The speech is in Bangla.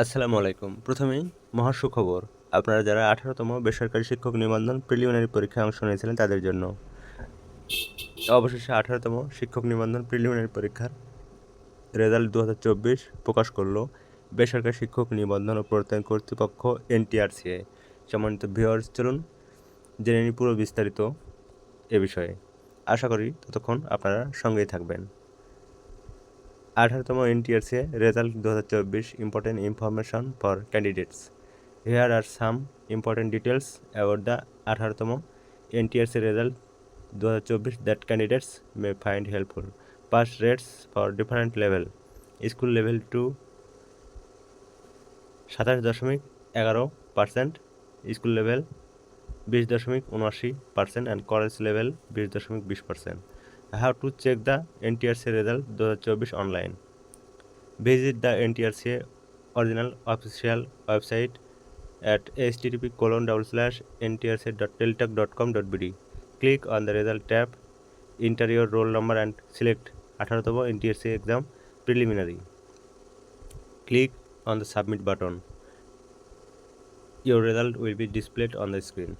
আসসালামু আলাইকুম। প্রথমেই মহা সুখবর। আপনারা যারা আঠারোতম বেসরকারি শিক্ষক নিবন্ধন প্রিলিমিনারি পরীক্ষায় অংশ নিয়েছিলেন তাদের জন্য। অবশেষে আঠারোতম শিক্ষক নিবন্ধন প্রিলিমিনারি পরীক্ষার রেজাল্ট দু হাজার চব্বিশ প্রকাশ করল বেসরকারি শিক্ষক নিবন্ধন ও প্রত্যয়ন কর্তৃপক্ষ এনটিআরসিএ। সম্মানিত ভিওয়ার্স চলুন জেনে নিই পুরো বিস্তারিত এ বিষয়ে। আশা করি ততক্ষণ আপনারা সঙ্গেই থাকবেন। আঠারোতম এনটিআরসি রেজাল্ট দু হাজার চব্বিশ important information for candidates here are some important details about the আঠারোতম এনটিআরসি রেজাল্ট দু হাজার চব্বিশ that candidates may find helpful pass rates for different level school level to সাতাশ দশমিক এগারো পার্সেন্ট স্কুল লেভেল বিশ দশমিক উনআশি পার্সেন্ট অ্যান্ড কলেজ লেভেল বিশ দশমিক বিশ percent how to check the NTRC result 2024 online. Visit the NTRC original official website at http colon double slash ntrc.teltech.com.bd. Click on the result tab, enter your roll number and select 18তম NTRC exam preliminary. Click on the submit button. Your result will be displayed on the screen.